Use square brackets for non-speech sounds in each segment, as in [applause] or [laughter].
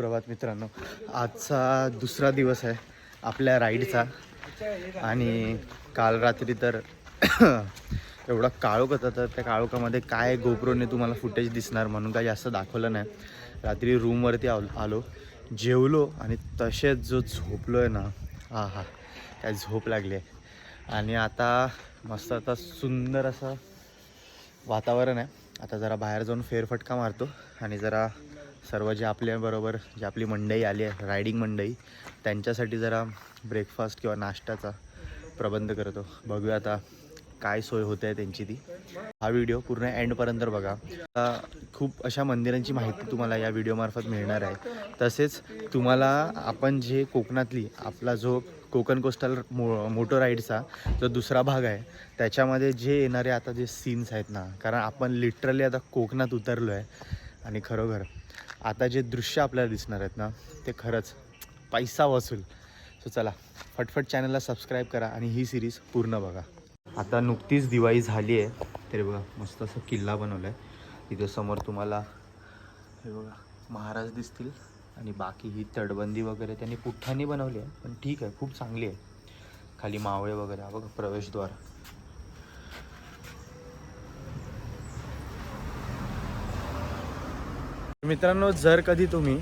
सुप्रभात मित्रांनो. आजचा दुसरा दिवस आहे आपल्या राईडचा. आणि काल रात्री तर [coughs] एवढा काळोख होता तर त्या काळोखामध्ये काय गोप्रोने तुम्हाला फुटेज दिसणार म्हणून काय जास्त दाखवलं नाही. रात्री रूमवरती आलो आलो जेवलो आणि तसेच जो झोपलो आहे ना हा हा काय झोप लागली आहे. आणि आता मस्त आता सुंदर असं वातावरण आहे. आता जरा बाहेर जाऊन फेरफटका मारतो आणि जरा सर्व जे आपल्याबरोबर जी आपली मंडई आली आहे रायडिंग मंडई त्यांच्यासाठी जरा ब्रेकफास्ट किंवा नाश्त्याचा प्रबंध करतो. बघूया आता काय सोय होते आहे त्यांची ती. हा व्हिडिओ पूर्ण एंडपर्यंत बघा. खूप अशा मंदिरांची माहिती तुम्हाला या व्हिडिओमार्फत मिळणार आहे. तसेच तुम्हाला आपण जे कोकणातली आपला जो कोकण कोस्टल मो मोटो राईडचा जो दुसरा भाग आहे त्याच्यामध्ये जे येणारे आता जे सीन्स आहेत ना कारण आपण लिटरली आता कोकणात उतरलो आहे आणि खरोखर आता जे दृश्य आपल्याला दिसणार आहेत ना ते खरंच पैसा वसूल. सो चला फटफट चॅनलला सबस्क्राईब करा आणि ही सिरीज पूर्ण बघा. आता नुकतीच दिवाळी झाली आहे. तरी बघा मस्त असं किल्ला बनवला आहे तिथे समोर तुम्हाला हे बघा महाराज दिसतील आणि बाकी ही तटबंदी वगैरे त्यांनी पुठ्ठाने बनवली आहे पण ठीक आहे खूप चांगली आहे. खाली मावळे वगैरे बघा प्रवेशद्वार. मित्रांनो जर कधी तुम्ही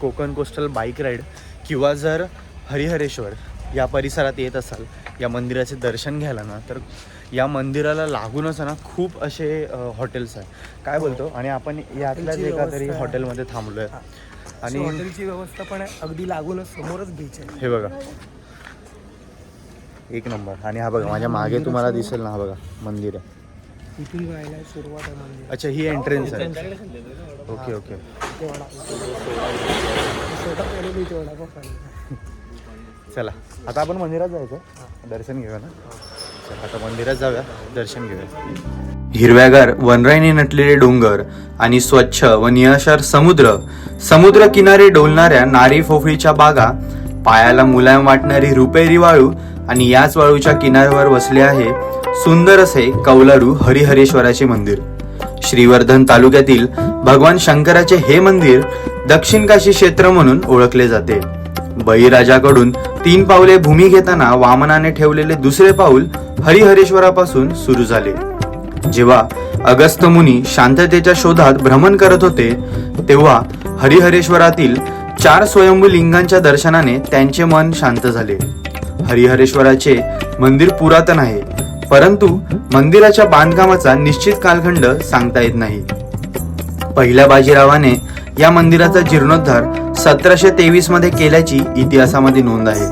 कोकण कोस्टल बाईक राईड किंवा जर हरिहरेश्वर या परिसरात येत असाल या मंदिराचे दर्शन घ्यायला ना तर या मंदिराला लागूनच ना खूप असे हॉटेल्स आहे काय बोलतो? आणि आपण यातल्याच एका तरी. हॉटेलमध्ये थांबलो आहे आणि हॉटेलची व्यवस्था पण अगदी लागूनच समोरच बीच आहे. हे बघा. एक नंबर. आणि हा बघा माझ्या मागे तुम्हाला दिसेल ना हा बघा मंदिर आहे. इथून जायला सुरुवात आहे मंदिर अच्छा ही एंट्रन्स आहे. Okay okay. चला आता आपण मंदिरात जायचं दर्शन घेऊया ना? चला आता मंदिरात जाऊया दर्शन घेऊया. हिरव्यागार वनराईने नटलेले डोंगर आणि स्वच्छ व निळाशार समुद्र. समुद्र किनारे डोलणाऱ्या नारी फोफळीच्या बागा पायाला मुलायम वाटणारी रुपेरी वाळू आणि याच वाळूच्या किनाऱ्यावर वसले आहे सुंदर असे कौलारू हरिहरेश्वराचे मंदिर. श्रीवर्धन तालुक्यातील भगवान शंकराचे हे मंदिर दक्षिण काशी क्षेत्र म्हणून ओळखले जाते. बळीराजाकडून तीन पावले भूमी घेताना वामनाने ठेवलेले दुसरे पाऊल हरिहरेश्वरापासून सुरू झाले. जेव्हा अगस्त मुनी शांततेच्या शोधात भ्रमण करत होते तेव्हा हरिहरेश्वरातील चार स्वयंभू लिंगांच्या दर्शनाने त्यांचे मन शांत झाले. हरिहरेश्वराचे मंदिर पुरातन आहे. परंतु मंदिराच्या बांधकामाचा निश्चित कालखंड सांगता येत नाही. पहिल्या बाजीरावाने या मंदिराचा जीर्णोद्धार सतराशे तेवीसमध्ये केल्याची इतिहासामध्ये नोंद आहे.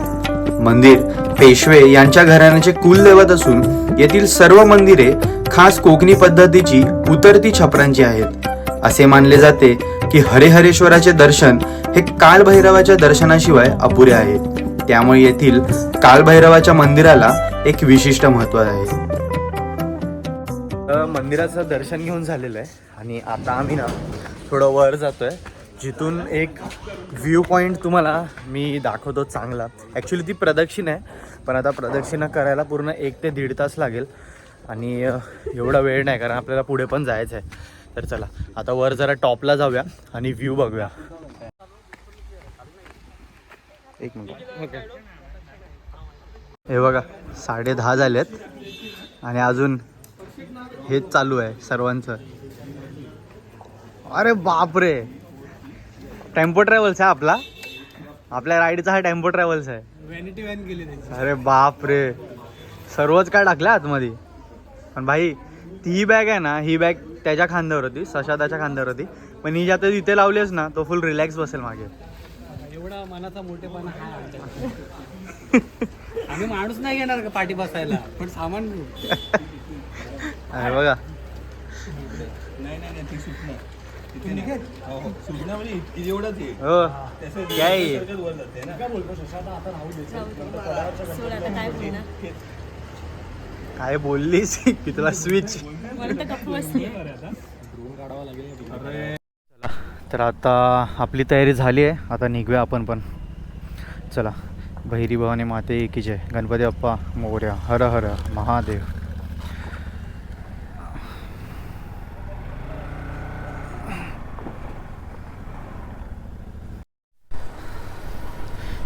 मंदिर पेशवे यांच्या घराण्याचे कुलदैवत असून येथील सर्व मंदिरे खास कोकणी पद्धतीची उतरती छपरांची आहेत. असे मानले जाते की हरिहरेश्वराचे दर्शन हे कालभैरवाच्या दर्शनाशिवाय अपुरे आहे. त्यामुळे येथील कालभैरवाच्या मंदिराला एक विशिष्ट महत्त्व आहे. मंदिराचं दर्शन घेऊन झालेलं आहे आणि आता आम्ही ना थोडं वर जातोय. जिथून एक व्ह्यू पॉईंट तुम्हाला मी दाखवतो चांगला. ॲक्च्युली ती प्रदक्षिणा आहे पण आता प्रदक्षिणा करायला पूर्ण एक ते दीड तास लागेल. आणि एवढा वेळ नाही कारण आपल्याला पुढे पण जायचं आहे. तर चला आता वर जरा टॉपला जाऊया आणि व्ह्यू बघूया. एक मिनिट. हे बघा साडे दहा झालेत. आणि अजून हेच चालू आहे सर्वांचं. अरे बापरे! टेम्पो ट्रॅव्हल्स आहे आपला. आपल्या राईडचा हा टेम्पो ट्रॅव्हल्स आहे. व्हॅनिटी व्हॅन अरे बाप रे सर्वच काय टाकलं आतमध्ये. पण भाई ती ही बॅग आहे ना ही बॅग त्याच्या खांद्यावर होती सशादाच्या खांद्यावर होती. पण ही ज्यात इथे लावलीस ना तो फुल रिलॅक्स बसेल मागे. एवढा मनाचा मोठेपणा [laughs] आम्ही माणूस नाही घेणार का पाठी बसायला? पण सामान घेऊ. बघा. हो काय आहे? सोड आता काय बोलणार? काय बोललीस? की तुला स्विच मला तर गप्प बसली. तर आता आपली तयारी झाली आहे. आता निघूया आपण पण. चला. भैरी भवानी माते की जय। गणपती बाप्पा मोर्या हर हर महादेव।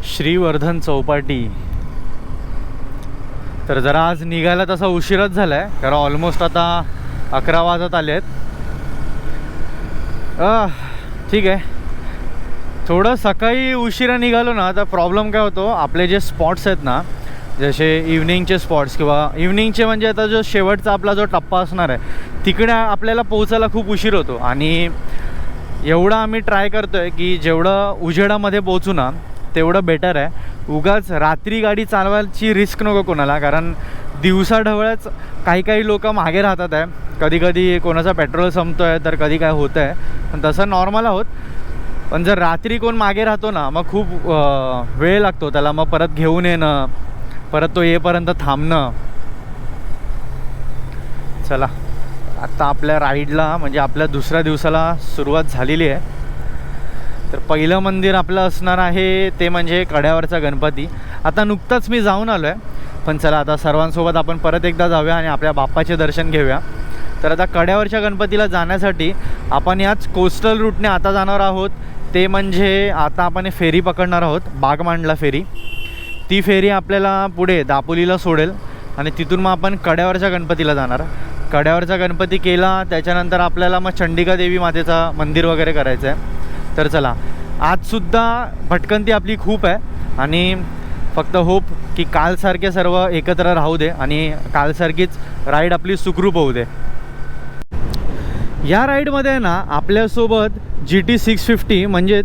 श्रीवर्धन चौपाटी। तर जरा आज निघायला तसा उशीरच झाला आहे कारण ऑलमोस्ट आता अकरा वाजत आले आहेत ठीक आहे. थोडं सकाळी उशिरा निघालो ना तर प्रॉब्लेम काय होतो आपले जे स्पॉट्स आहेत ना जसे इव्हनिंगचे स्पॉट्स किंवा इव्हनिंगचे म्हणजे आता जो शेवटचा आपला जो टप्पा असणार आहे तिकडे आपल्याला पोहोचायला खूप उशीर होतो. आणि एवढं आम्ही ट्राय करतो आहे की जेवढं उजेडामध्ये पोहोचू ना तेवढं बेटर आहे. उगाच रात्री गाडी चालवायची रिस्क नको कोणाला कारण दिवसाढवळ्याच काही काही लोक मागे राहतात आहे. कधी कधी कोणाचा पेट्रोल संपतो आहे तर कधी काय होतं आहे पण तसं नॉर्मल आहोत. पण जर रात्री कोण मागे राहतो ना मग खूप वेळ लागतो त्याला. मग परत घेऊन येणं परत तो येपर्यंत थांबणं. चला. आत्ता आपल्या राईडला म्हणजे आपल्या दुसऱ्या दिवसाला सुरुवात झालेली आहे. तर पहिलं मंदिर आपलं असणार आहे ते म्हणजे कड्यावरचा गणपती. आता नुकताच मी जाऊन आलो आहे पण चला आता सर्वांसोबत आपण परत एकदा जाऊया आणि आपल्या बाप्पाचे दर्शन घेऊया. तर आता कड्यावरच्या गणपतीला जाण्यासाठी आपण याच कोस्टल रूटने आता जाणार आहोत. ते म्हणजे आता आपण फेरी पकडणार आहोत बागमांडला फेरी. ती फेरी आपल्याला पुढे दापोलीला सोडेल आणि तिथून मग आपण कड्यावरच्या गणपतीला जाणार. कड्यावरचा गणपती केला त्याच्यानंतर आपल्याला मग चंडिका देवी मातेचा मंदिर वगैरे करायचं आहे तर चला आजसुद्धा भटकंती आपली खूप आहे आणि फक्त होप की कालसारखे सर्व एकत्र राहू दे आणि कालसारखीच राईड आपली सुखरूप होऊ दे. या राईडमध्ये ना आपल्यासोबत जी टी सिक्स फिफ्टी म्हणजे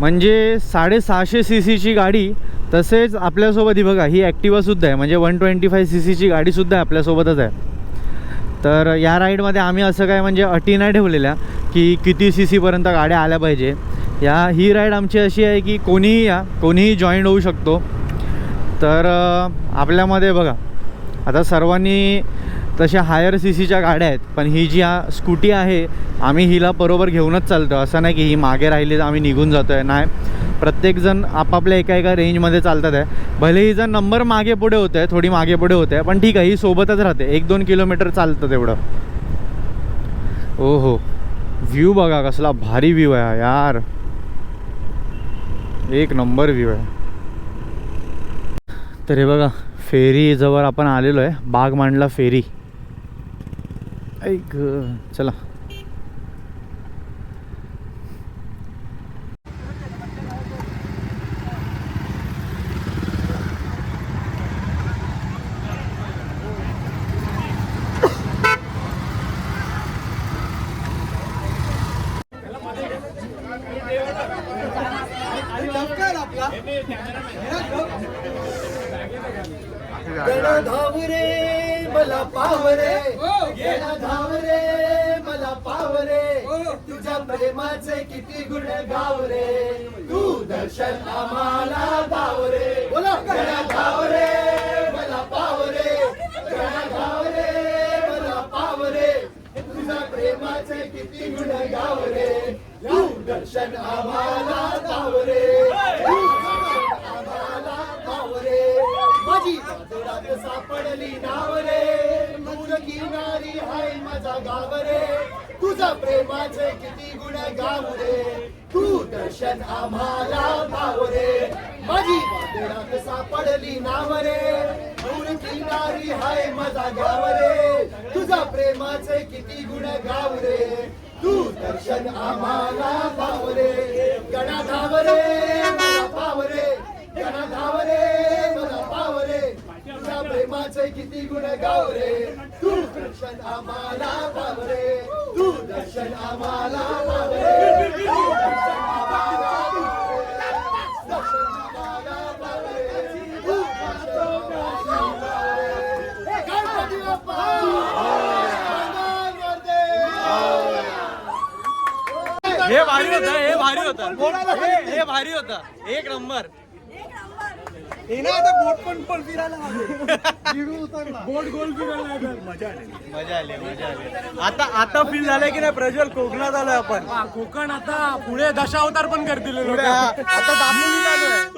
म्हणजे साडेसहाशे सी सीची गाडी तसेच आपल्यासोबत ही बघा ही ॲक्टिवासुद्धा आहे. म्हणजे वन ट्वेंटी फाय सी सीची गाडीसुद्धा आपल्यासोबतच आहे. तर या राईडमध्ये आम्ही असं काय म्हणजे अटी नाही ठेवलेल्या की किती सी सीपर्यंत गाड्या आल्या पाहिजे. या ही राईड आमची अशी आहे की कोणीही या कोणीही जॉईन होऊ शकतो. तर आपल्यामध्ये बघा आता सर्वांनी तशा हायर सी सीच्या गाड्या आहेत पण ही जी हा स्कूटी आहे आम्ही हिला बरोबर घेऊनच चालतो असं नाही की ही मागे राहिली तर आम्ही निघून जातो आहे नाही. प्रत्येकजण आपापल्या एका एका रेंजमध्ये चालतात आहे. भले ही जर नंबर मागे पुढे होत आहे थोडी मागे पुढे होते आहे पण ठीक आहे ही सोबतच राहते. एक दोन किलोमीटर चालतं तेवढं. ओ हो व्ह्यू बघा कसला भारी व्ह्यू आहे यार. एक नंबर व्ह्यू आहे. तर हे बघा फेरी जवळ आपण आलेलो आहे बाग मांडला फेरी. ऐक चला. धाव रे मला पाव रे गेला धाव रे मला पाव रे तुझ्या प्रेमाचे किती गुण गाव रे तू दर्शन आम्हाला रे बोला. धाव रे मला पाव रे धाव रे मला पाव रे तुझ्या प्रेमाचे किती गुण गाव रे तू दर्शन आम्हाला दाव रे बाजारात सापडली नाव रे नारी हाय माझा गाव रे तुझा प्रेमाचे किती गुण गाव रे तू दर्शन आम्हाला भाव रे माझी बाजारात सापडली नाव रे नारी हाय माझा गाव रे तुझा प्रेमाचे किती गुण गाव रे तू दर्शन आम्हाला भाव रे गणा धाव रे मला पावरे. गणा धाव रे मला पावरे. तुझ्या प्रेमाचे किती गुण गाव रे? तू दर्शन आम्हाला भाव रे. तू दर्शन आम्हाला भाव तू दर्शन आम्हाला हे भारी होता हे भारी होता. तू दर्शन हे होतं हे भारी होतं हे भारी होतं एक नंबर मजा आली. मजा आली आता आता फील झालंय की नाही प्रज्वल? कोकणात आलोय आपण. कोकण आता पुढे दशावतार पण करतील. आता दापोलीत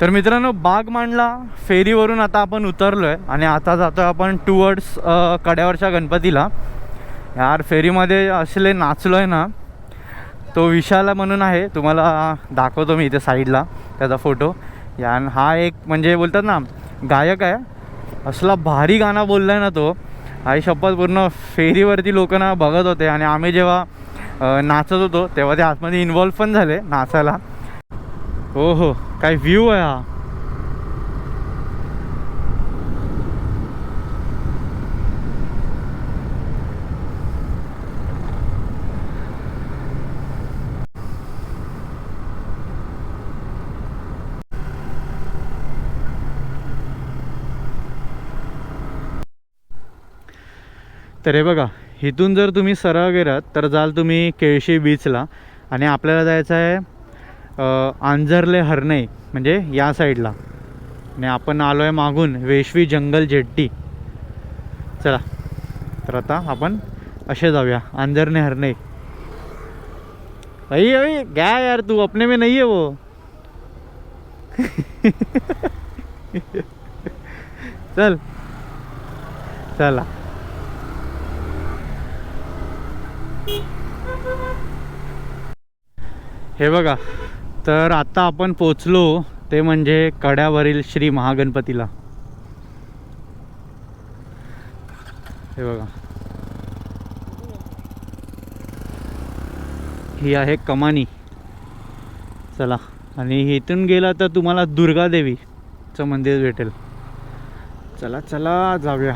तर मित्रांनो बाग मांडला फेरीवरून आता आपण उतरलो आहे आणि आता जातो आपण टुवर्ड्स कड्यावरच्या गणपतीला. यार फेरीमध्ये असले नाचलो आहे ना तो विशाला म्हणून आहे तुम्हाला दाखवतो मी इथे साईडला त्याचा फोटो. या हा एक म्हणजे बोलतात ना गायक आहे. असला भारी गाणं बोलला आहे ना तो. आई शपथ पूर्ण फेरीवरती लोक ना बघत होते आणि आम्ही जेव्हा नाचत होतो तेव्हा ते आतमध्ये इन्वॉल्व पण झाले नाचायला. हो हो काय व्ह्यू आहे हा. तर हे बघा इथून जर तुम्ही सरळ गेलात तर जाल तुम्ही केळशी बीचला आणि आपल्याला जायचं आहे आंजरले हरणे म्हणजे या साईडला. आणि आपण आलो आहे मागून वेशवी जंगल जेट्टी. चला तर आता आपण असे जाऊया आंजरने हरणे. अई अई क्या यार तू अपने में नहीं है वो. [laughs] चल. चला. हे बघा तर आता आपण पोचलो ते म्हणजे कड्यावरील श्री महागणपतीला. हे बघा. ही आहे कमानी. चला. आणि इथून गेला तर तुम्हाला दुर्गादेवीचं मंदिर भेटेल. चला चला जाऊया.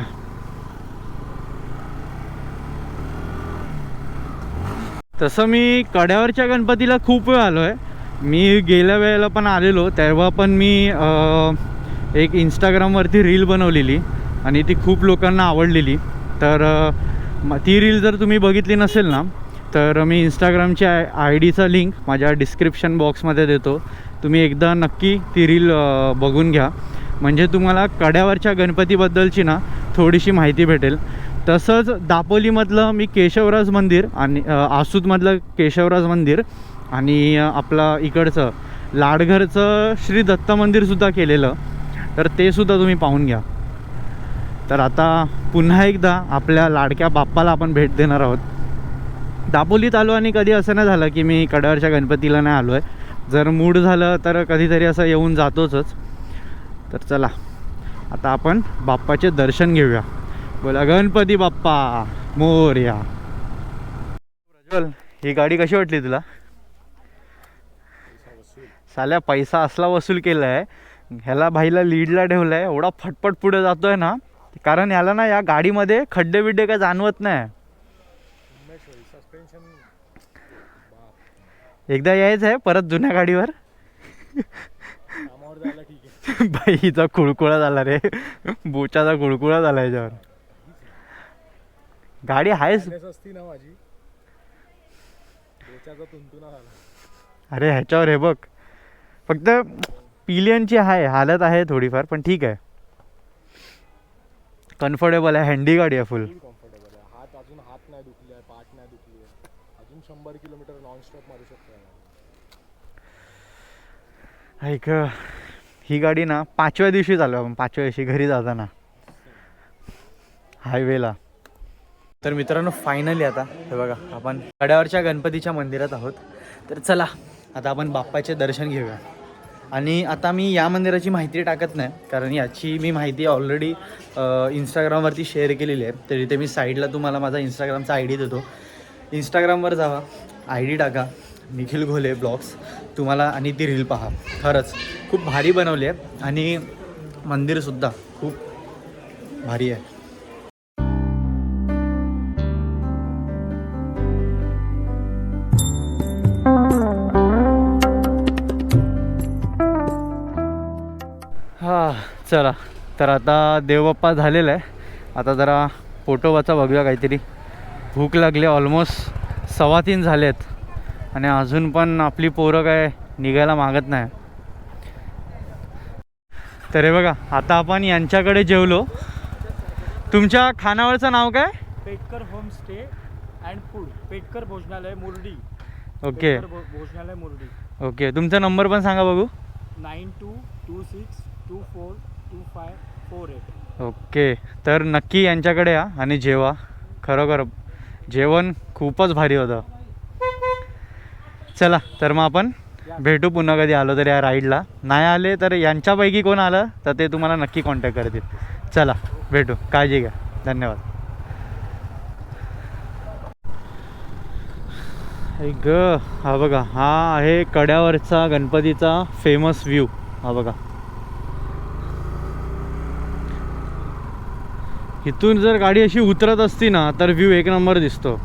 तसं मी कड्यावरच्या गणपतीला खूप वेळ आलो आहे मी गेल्या वेळेला पण आलेलो तेव्हा पण मी एक इंस्टाग्रामवरती रील बनवलेली आणि ती खूप लोकांना आवडलेली. तर ती रील जर तुम्ही बघितली नसेल ना तर मी इंस्टाग्रामची आय आय डीचा लिंक माझ्या डिस्क्रिप्शन बॉक्समध्ये देतो. तुम्ही एकदा नक्की ती रील बघून घ्या. म्हणजे तुम्हाला कड्यावरच्या गणपतीबद्दलची ना थोडीशी माहिती भेटेल. तसंच दापोलीमधलं मी केशवराज मंदिर आणि अ, आसूतमधलं केशवराज मंदिर आणि आपलं इकडचं लाडघरचं श्री दत्त मंदिरसुद्धा केलेलं. तर ते सुद्धा तुम्ही पाहून घ्या. तर आता पुन्हा एकदा आपल्या लाडक्या बाप्पाला आपण भेट देणार आहोत. दापोलीत आलो आणि कधी असं नाही झालं की मी कड्यावरच्या गणपतीला नाही आलो आहे जर मूड झालं तर कधीतरी असं येऊन जातोचच. तर चला आता आपण बाप्पाचे दर्शन घेऊया. बोला गणपती बाप्पा मोर्या. प्रज्वल ही गाडी कशी वाटली तुला? साल्या पैसा असला वसूल केला आहे ह्याला भाईला लीडला ठेवलं आहे एवढा फटफट पुढे जातो आहे ना कारण ह्याला ना या गाडीमध्ये खड्डे बिड्डे काय जाणवत नाही. एकदा यायचं आहे परत जुन्या गाडीवर. बाईचा कुळकुळा झाला रे. बोचाचा कुळकुळा झाला याच्यावर. गाडी आहेच असती ना माझी अरे ह्याच्यावर हे बघ. फक्त पिलियनची आहे हालत आहे थोडीफार पण ठीक आहे. कम्फर्टेबल आहे हँडी गाडी आहे फुल कम्फर्टेबल आहे. हात अजून हात नाही दुखले आहे पाठ नाही दुखली आहे. अजून शंभर किलोमीटर नॉनस्टॉप मारू शकतो या गाडीवर. ऐक ही गाडी ना पाचव्या दिवशी चालू आपण पाचव्या दिवशी घरी जाताना. हायवेला तर मित्रांनो फायनली आता हे बघा आपण कड्यावरच्या गणपतीच्या मंदिरात आहोत. तर चला आता आपण बाप्पाचे दर्शन घेऊया. आणि आता मी या मंदिराची माहिती टाकत नाही कारण याची मी माहिती ऑलरेडी इंस्टाग्रामवरती शेअर केलेली आहे. तर ते मी साईडला तुम्हाला माझा इंस्टाग्रामचा आय डी देतो. इंस्टाग्रामवर जावा आय डी टाका निखिल घोले ब्लॉग्स. तुम्हाला आणि ती रील पहा. खरंच खूप भारी बनवली आहे. आणि मंदिरसुद्धा खूप भारी आहे. चला तर आता देवबाप्पा झालेला आहे. आता जरा पोटोबाचा बघूया काहीतरी. भूक लागली ऑलमोस्ट सव्वा तीन झालेत. आणि अजून पण आपली पोरं काय निघायला मागत नाही. तर हे बघा आता आपण यांच्याकडे जेवलो. तुमच्या खानावळचं नाव काय? Petkar homestay and food. Petkar भोजनालय मुरडी. ओके. भोजनालय मुरडी. ओके तुमचा नंबर पण सांगा बघू. Nine two two six two four two five four eight okay तर नक्की यांच्याकडे या आणि जेवा. खरोखर जेवण खूपच भारी होतं. चला तर मग आपण भेटू पुन्हा कधी आलो तर या राईडला नाही आले तर यांच्यापैकी कोण आलं तर ते तुम्हाला नक्की कॉन्टॅक्ट करतील. चला भेटू. काळजी घ्या. धन्यवाद. ग हा बघा हा आहे कड्यावरचा गणपतीचा फेमस व्ह्यू हा बघा. इथून जर गाडी अशी उतरत असती ना तर व्ह्यू एक नंबर दिसतो.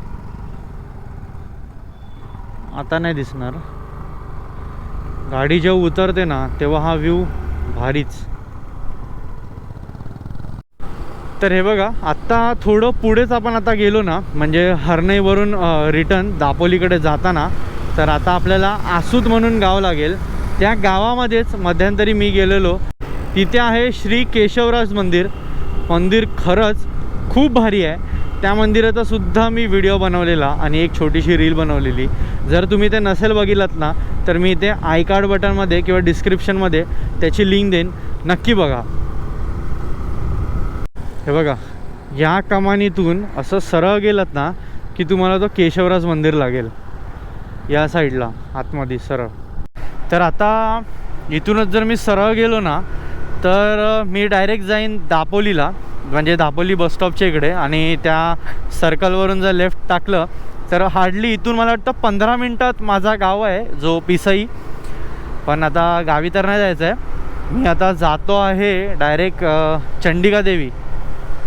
आता नाही दिसणार. गाडी जेव्हा उतरते ना तेव्हा हा व्ह्यू भारीच. तर हे बघा आत्ता थोडं पुढेच आपण आता गेलो ना म्हणजे हरणईवरून रिटर्न दापोलीकडे जाताना तर आता आपल्याला आसूत म्हणून गाव लागेल. त्या गावामध्येच मध्यंतरी मी गेलेलो. तिथे आहे श्री केशवराज मंदिर. मंदिर खरंच खूप भारी आहे. त्या मंदिराचा सुद्धा मी व्हिडिओ बनवलेला आणि एक छोटीशी रील बनवलेली. जर तुम्ही ते नसेल बघितलात ना तर मी ते आय कार्ड बटनमध्ये किंवा डिस्क्रिप्शनमध्ये त्याची लिंक देईन. नक्की बघा. हे बघा या कमानीतून असं सरळ गेलात ना की तुम्हाला तो केशवराज मंदिर लागेल. या साईडला आतमध्ये सरळ. तर आता इथूनच जर मी सरळ गेलो ना तर मी डायरेक्ट जाईन दापोलीला म्हणजे दापोली बसस्टॉपच्या इकडे आणि त्या सर्कलवरून जर लेफ्ट टाकलं तर हार्डली इथून मला वाटतं पंधरा मिनटात माझा गाव आहे जो पिसई. पण आता गावी तर नाही जायचं आहे मी आता जातो आहे डायरेक्ट चंडिका देवी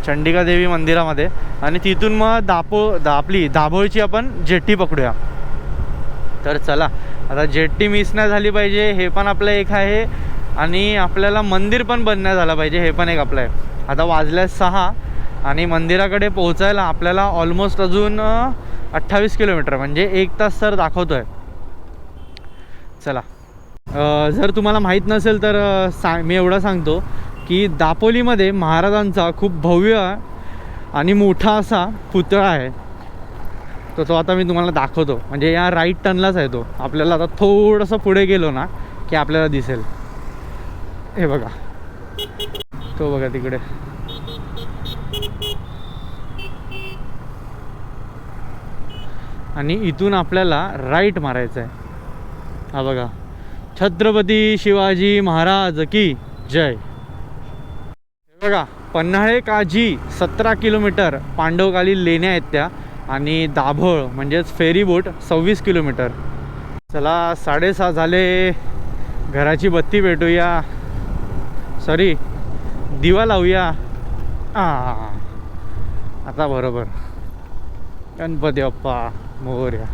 चंडिका देवी मंदिरामध्ये. आणि तिथून मग दापो दापली दाभोळची आपण जेट्टी पकडूया. तर चला आता जेट्टी मिस नाही झाली पाहिजे हे पण आपलं एक आहे. आणि आपल्याला मंदिर पण बंद नाही झालं पाहिजे हे पण एक आपलं आहे. आता वाजल्या सहा आणि मंदिराकडे पोहोचायला आपल्याला ऑलमोस्ट अजून अठ्ठावीस किलोमीटर म्हणजे एक तास तर दाखवतो आहे चला जर तुम्हाला माहीत नसेल तर सांग मी एवढं सांगतो की दापोलीमध्ये महाराजांचा खूप भव्य आणि मोठा असा पुतळा आहे. तर तो आता मी तुम्हाला दाखवतो. म्हणजे या राईट टर्नलाच आहे तो. आपल्याला आता थोडंसं पुढे गेलो ना की आपल्याला दिसेल. हे बघा. तो बघा तिकडे. आणि इथून आपल्याला राईट मारायचं आहे हा बघा. छत्रपती शिवाजी महाराज की जय. हे बघा पन्हाळे काजी सतरा किलोमीटर पांडवकाली लेण्या आहेत त्या आणि दाभोळ म्हणजेच फेरीबोट सव्वीस किलोमीटर. चला साडेसहा झाले. घराची बत्ती भेटूया. सॉरी दिवा लावूया. आता बरोबर. गणपती बाप्पा मोर्या.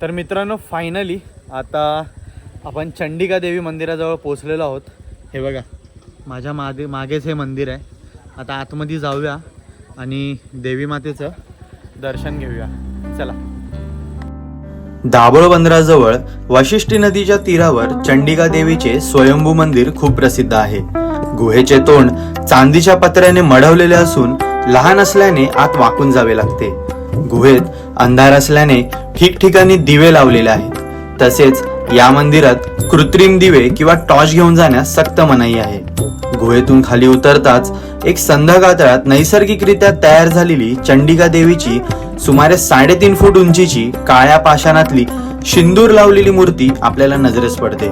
तर मित्रांनो फायनली आता आपण चंडिका देवी मंदिराजवळ पोचलेलो आहोत. हे बघा माझ्या मागे मागेच हे मंदिर आहे. आता आतमध्ये जाऊया आणि देवी मातेचं दर्शन घेऊया. चला. दाभोळ बंदराजवळ वाशिष्ठी नदीच्या तीरावर चंडिका देवीचे स्वयंभू मंदिर खूप प्रसिद्ध आहे. गुहेचे तोंड चांदीच्या पत्र्याने मढवलेले असून लहान असल्याने आत वाकून जावे लागते. गुहेत अंधार असल्याने ठिकठिकाणी दिवे लावलेले आहेत. तसेच या मंदिरात कृत्रिम दिवे किंवा टॉर्च घेऊन जाण्यास सक्त मनाई आहे. गुहेतून खाली उतरताच एक संध्याकाळात नैसर्गिकरित्या तयार झालेली चंडिका देवीची सुमारे साडेतीन फूट उंचीची काळ्या पाषाणातली शिंदूर लावलेली मूर्ती आपल्याला नजरेस पडते.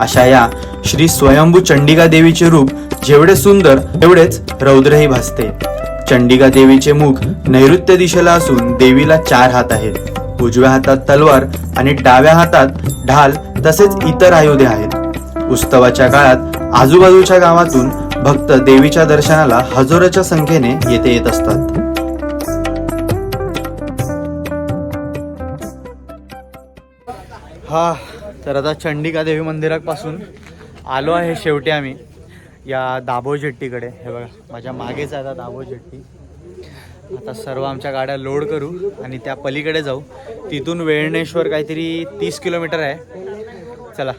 अशा या श्री स्वयंभू चंडिका देवीचे रूप जेवढे सुंदर तेवढेच रौद्रही भासते. चंडिका देवीचे मुख नैऋत्य दिशेला असून देवीला चार हात आहेत. उजव्या हातात तलवार आणि डाव्या हातात ढाल तसेच इतर आयुधे आहेत. उत्सवाच्या काळात आजूबाजूच्या गावातून भक्त देवीच्या दर्शनाला हजारोच्या संख्येने येथे येत असतात. हा तर आता चंडिका देवी मंदिरापासून आलो आहे शेवटी आम्ही. या दाभोळ जेट्टीकडे. हे बघा माझ्या मागेच आहे आता दाभोळ जेट्टी. आता सर्व आमच्या गाड्या लोड करू आणि त्या पलीकडे जाऊ. तिथून वेळणेश्वर काहीतरी तीस किलोमीटर आहे. चला.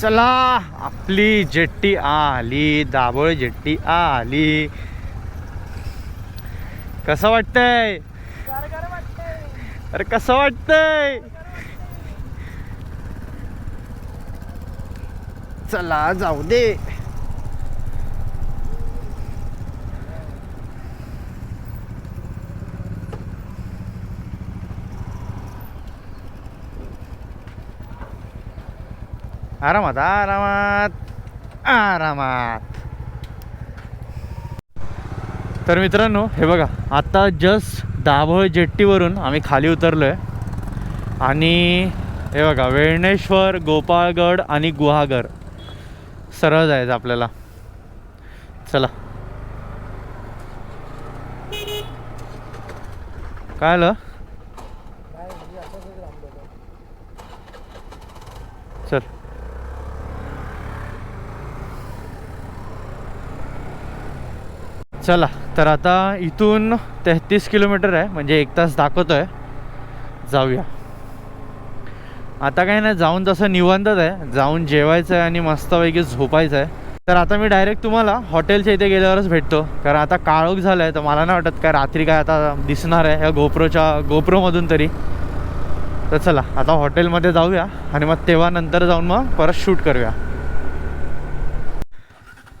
चला आपली जेट्टी आली दाभोळ जेट्टी आली. कसं वाटतंय? अरे कसं वाटतंय? चला जाऊ दे. आरामात आरामात आरामात. तर मित्रांनो हे बघा आता जस्ट दाभोळ जेट्टीवरून आम्ही खाली उतरलो आहे आणि हे बघा वेळणेश्वर गोपाळगड आणि गुहागर. सरळ जायचं आपल्याला. चला. काय आलं? चल. चला. तर आता इथून तेहतीस किलोमीटर आहे म्हणजे एक तास दाखवतो आहे जाऊया. आता काय नाही जाऊन तसं निवांतच आहे जाऊन जेवायचं आहे आणि मस्तपैकी झोपायचं आहे तर आता मी डायरेक्ट तुम्हाला हॉटेलच्या इथे गेल्यावरच भेटतो. कारण आता काळोख झालं आहे तर मला नाही वाटत काय रात्री काय आता दिसणार आहे या गोप्रोच्या गोप्रोमधून तरी. तर चला आता हॉटेलमध्ये जाऊया आणि मग तेव्हा नंतर जाऊन मग परत शूट करूया.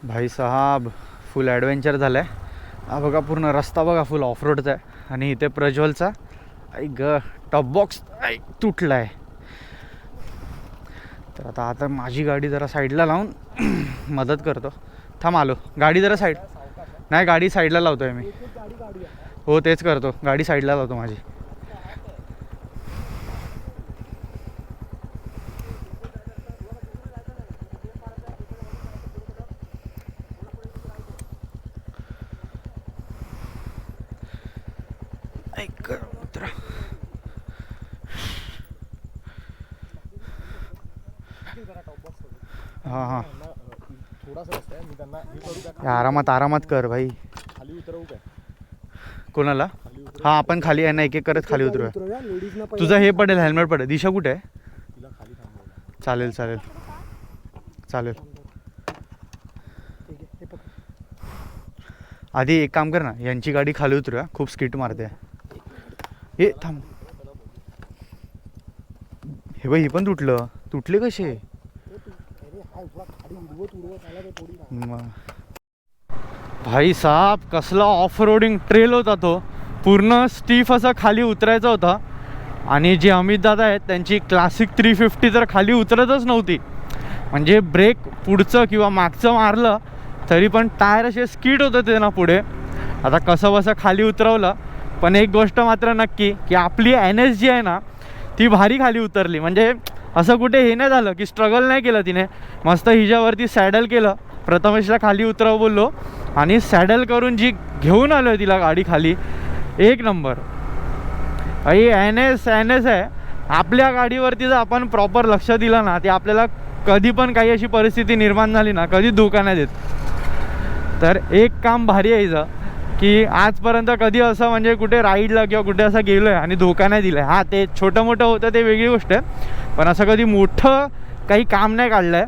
भाई साहब फुल ॲडव्हेंचर झालं आहे हा बघा पूर्ण रस्ता बघा फुल ऑफ रोडचा आहे. आणि इथे प्रज्वलचा आई ग टॉप बॉक्स आई तुटला आहे तर आता आता माझी गाडी जरा साईडला लावून [clears throat] मदत करतो. थांब आलो. गाडी जरा साईड नाही गाडी साईडला लावतो आहे मी. हो तेच करतो. गाडी साईडला लावतो माझी. ऐक मित्रा हां हां। हे आरामात आरामात कर भाई। कोणाला? हां आपण खाली आहे ना एक एक करत खाली उतरूया. तुझं हे पडेल हेल्मेट पडेल. दिशा कुठे आहे? चालेल चालेल. चालेल. आधी एक काम कर ना यांची गाडी खाली उतरूया. खूप स्किट मारते. हे थांब. हे बाई हे पण तुटलं. तुटले कसे? भाई साहेब कसला ऑफ रोडिंग ट्रेल होता तो. पूर्ण स्टीफ असा खाली उतरायचा होता. आणि जे अमित दादा आहेत त्यांची क्लासिक थ्री फिफ्टी तर खाली उतरतच नव्हती. म्हणजे ब्रेक पुढचं किंवा मागचं मारलं तरी पण टायर असे स्किड होतं ते ना पुढे. आता कसं बसं खाली उतरवलं पण एक गोष्ट मात्र नक्की की आपली एन एस जी आहे ना ती भारी खाली उतरली. म्हणजे असं कुठे हे नाही झालं की स्ट्रगल नाही केलं तिने. मस्त हिच्यावरती सॅडल केलं. प्रथमेशला खाली उतराव बोललो. आणि सॅडल करून जी घेऊन आलो तिला गाडी खाली एक नंबर. ही एन एस एन एस आहे. आपल्या गाडीवरती जर आपण प्रॉपर लक्ष दिलं ना ते आपल्याला कधी पण काही अशी परिस्थिती निर्माण झाली ना कधी धोका नाही देत. तर एक काम भारी यायचं की आजपर्यंत कधी असं म्हणजे कुठे राईडला किंवा कुठे असं गेलो आहे आणि धोका नाही दिला आहे हा ते छोटं मोठं होतं ते वेगळी गोष्ट आहे. पण असं कधी मोठं काही काम नाही काढलं आहे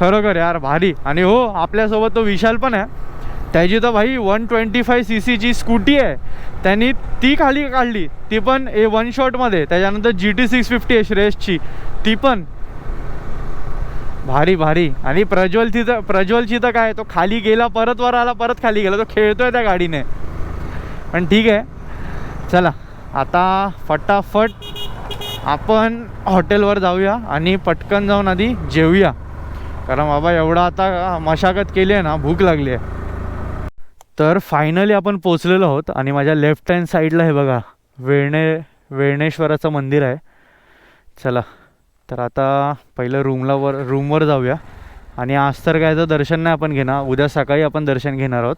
खरोखर यार भारी. आणि हो आपल्यासोबत तो विशाल पण आहे. त्याची तर भाई वन ट्वेंटी फाय सी सीची स्कूटी आहे. त्यांनी ती खाली काढली. ती पण ए वन शॉटमध्ये. त्याच्यानंतर जी टी सिक्स फिफ्टी आहे श्रेयसची. ती पण. भारी भारी. आणि प्रज्वलची तर प्रज्वलची तर काय तो खाली गेला परत वर आला परत खाली गेला. तो खेळतोय त्या गाडीने. पण ठीक आहे. चला आता फटाफट आपण हॉटेलवर जाऊया आणि पटकन जाऊन आधी जेवूया. कारण बाबा एवढं आता मशागत केली आहे ना भूक लागली आहे. तर फायनली आपण पोचलेलो आहोत आणि माझ्या लेफ्ट हँड साईडला हे बघा वेळणे वेळणेश्वराचं मंदिर आहे. चला. तर आता पहिलं रूमला वर रूमवर जाऊया. आणि आज तर कायचं दर्शन नाही आपण घेणार. उद्या सकाळी आपण दर्शन घेणार आहोत.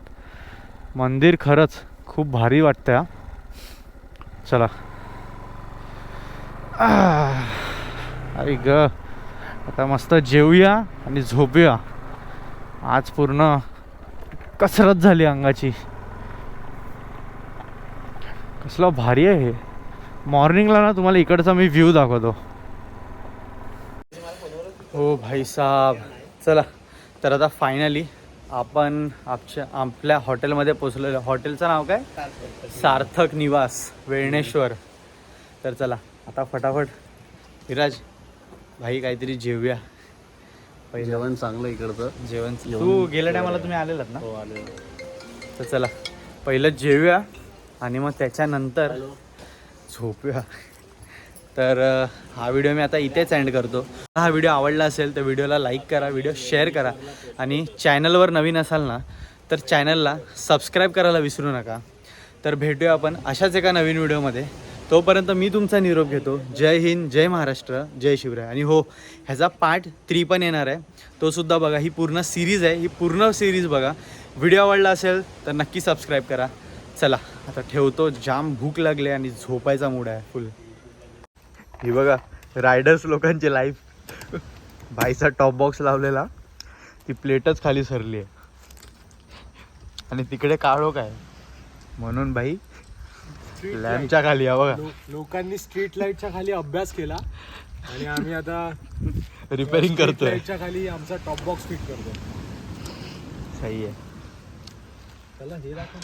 मंदिर खरंच खूप भारी वाटतं चला. अरे ग. आता मस्त जेवूया आणि झोपूया. आज पूर्ण कसरत झाली अंगाची. कसलं भारी आहे हे. मॉर्निंगला ना तुम्हाला इकडचा मी व्ह्यू दाखवतो. हो भाई साहब. चला तर आता फायनली आपण आपच्या आपल्या हॉटेलमध्ये पोचलेलो हॉटेलचं नाव काय? सार्थक निवास वेळणेश्वर. तर चला आता फटाफट. विराज भाई काहीतरी जेवूया. पहिलं जेवण चांगलं इकडचं. जेवण. तू गेल्या टायमाला तुम्ही आलेलात ना? तर चला पहिलं जेवूया आणि मग त्याच्यानंतर झोपूया. तर हा व्हिडिओ मी आता इथेच एंड करतो. हा व्हिडिओ आवडला असेल तर व्हिडिओला लाईक करा व्हिडिओ शेअर करा आणि चॅनलवर नवीन असाल ना तर चॅनलला सबस्क्राईब करायला विसरू नका. तर भेटूया आपण अशाच एका नवीन व्हिडिओमध्ये तोपर्यंत मी तुमचा निरोप घेतो. जय हिंद जय महाराष्ट्र जय शिवराय. आणि हो ह्याचा पार्ट थ्री पण येणार आहे. तो सुद्धा बघा ही पूर्ण सिरीज आहे. ही पूर्ण सिरीज बघा. व्हिडिओ आवडला असेल तर नक्की सबस्क्राईब करा. चला आता ठेवतो. जाम भूक लागले आणि झोपायचा मूड आहे फुल ही बघा रायडर्स लोकांची लाईफ भाईचा टॉप बॉक्स लावलेला. ती प्लेटच खाली सरली आहे. आणि तिकडे काळो काय? म्हणून भाई लॅम्पच्या खाली आहे बघा. लोकांनी स्ट्रीट लाईटच्या खाली अभ्यास केला. आणि आम्ही आता रिपेअरिंग करतोय. लाईटच्या खाली आमचा टॉप बॉक्स फिट करतो सही आहे. चला हे दाखव.